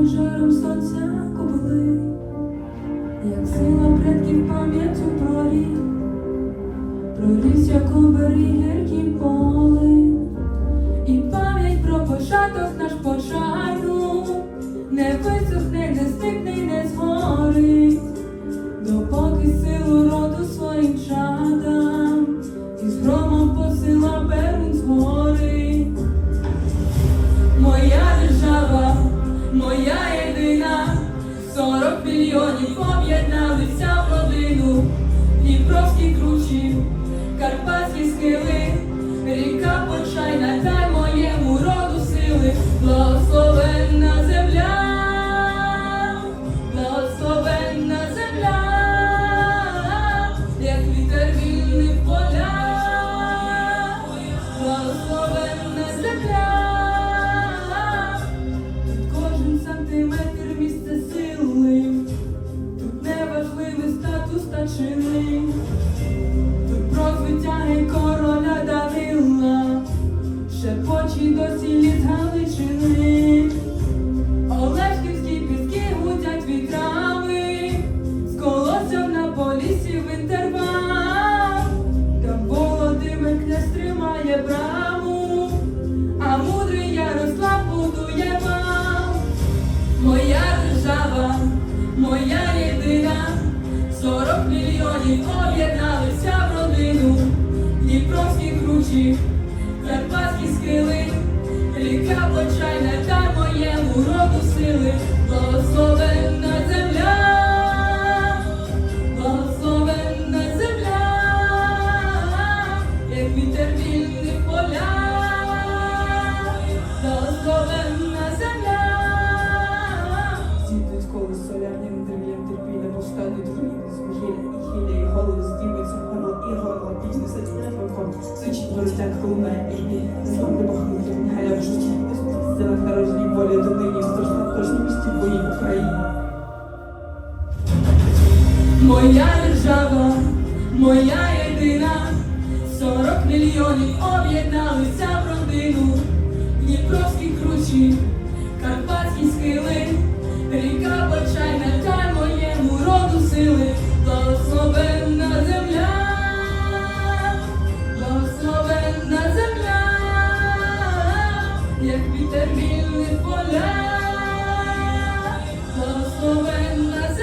сяють жаром сонця кобили, як сила предків пам'яттю про рік, єдина, сорок мільйонів об'єдналися в родину, Дніпровські кручі, Карпатські схили, ріка почайна, дай моєму роду сили, благословенна земля, благословенна земля, як вітер вільний поля, благословенна земля. Моя єдина, сорок мільйонів об'єдналися в родину, Дніпровські кручі, коли соляним древ'ям терпіння повстануть руїни з вугілля і хілля, і голос здійметься горло, і горло піднесуть нефоком. Звучить боротяк лунає і бій, злом не бахнути, нехай я в житті, сила народженій волі донині, страшна в кожній місті бої в Україні. Моя держава, моя єдина, сорок мільйонів об'єдналися в родину, Дніпровські кручі, Карпатські схили, Це білі поля, благословенна земля.